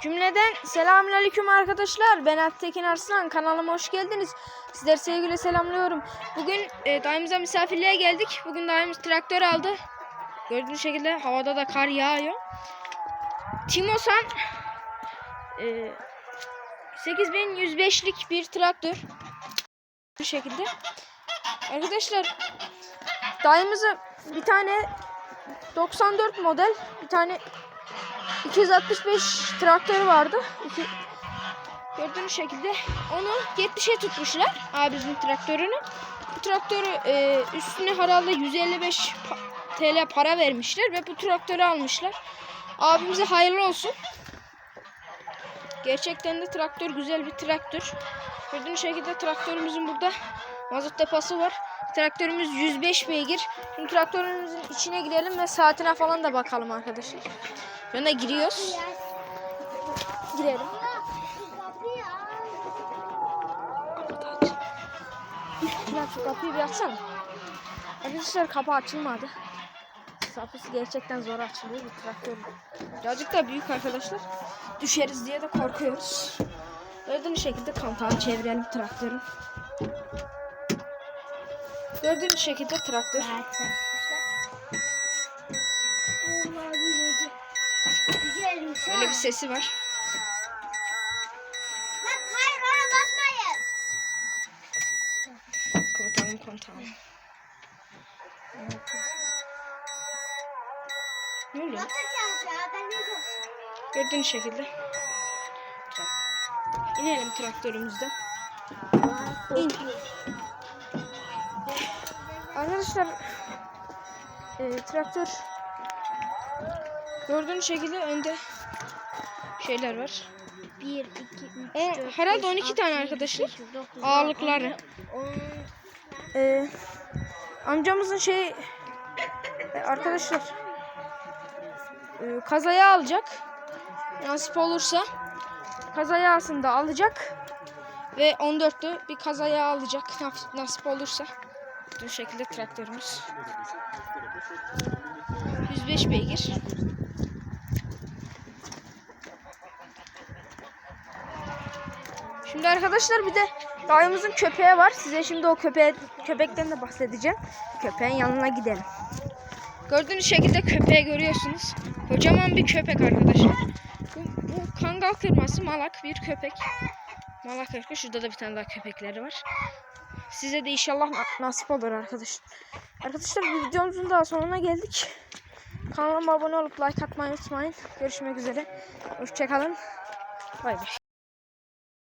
Cümleden selamünaleyküm arkadaşlar. Ben Alptekin Arslan. Kanalıma hoş geldiniz. Sizleri sevgiyle selamlıyorum. Bugün e, dayımıza misafirliğe geldik. Bugün dayımız traktör aldı. Gördüğünüz şekilde havada da kar yağıyor. Timosan e, 8105'lik bir traktör. Bu şekilde. Arkadaşlar dayımızı bir tane 94 model bir tane 265 traktörü vardı. İki, gördüğünüz şekilde onu 70'e tutmuşlar abimizin traktörünü. Bu traktörü e, üstüne herhalde 155 pa- TL para vermişler ve bu traktörü almışlar. Abimize hayırlı olsun. Gerçekten de traktör güzel bir traktör. Gördüğünüz şekilde traktörümüzün burada mazot deposu var. Traktörümüz 105 beygir. Şimdi traktörümüzün içine girelim ve saatine falan da bakalım arkadaşlar. Yana giriyoruz. Girelim. Ya şu kapıyı bir açsana. Arkadaşlar kapı açılmadı. Kapısı gerçekten zor açılıyor bir traktör. Birazcık da büyük arkadaşlar. Düşeriz diye de korkuyoruz. Gördüğünüz şekilde kampağı çevirelim traktörü. Gördüğünüz şekilde traktör. Böyle bir sesi var. Hayır ona basmayın. Kapatalım kontağı. Ne oluyor? Gördüğünüz şekilde. İnelim traktörümüzden. İn. Arkadaşlar e, traktör gördüğünüz şekilde önde şeyler var. 1, 2, 3, O, herhalde 12 tane arkadaşlar. Ağırlıkları. Ee, amcamızın şey e, arkadaşlar e, kazaya alacak. Nasip olursa kazaya aslında alacak ve 14'lü bir kazaya alacak nas- nasip olursa. Bu şekilde traktörümüz. 105 beygir. Şimdi arkadaşlar bir de dayımızın köpeği var. Size şimdi o köpeğe, köpekten de bahsedeceğim. Köpeğin yanına gidelim. Gördüğünüz şekilde köpeği görüyorsunuz. Kocaman bir köpek arkadaşlar. Kangal kırması malak bir köpek. Malak ırkı. Şurada da bir tane daha köpekleri var. Size de inşallah na- nasip olur arkadaşlar. Arkadaşlar bu videomuzun daha sonuna geldik. Kanalıma abone olup like atmayı unutmayın. Görüşmek üzere. Hoşçakalın. Bay bay.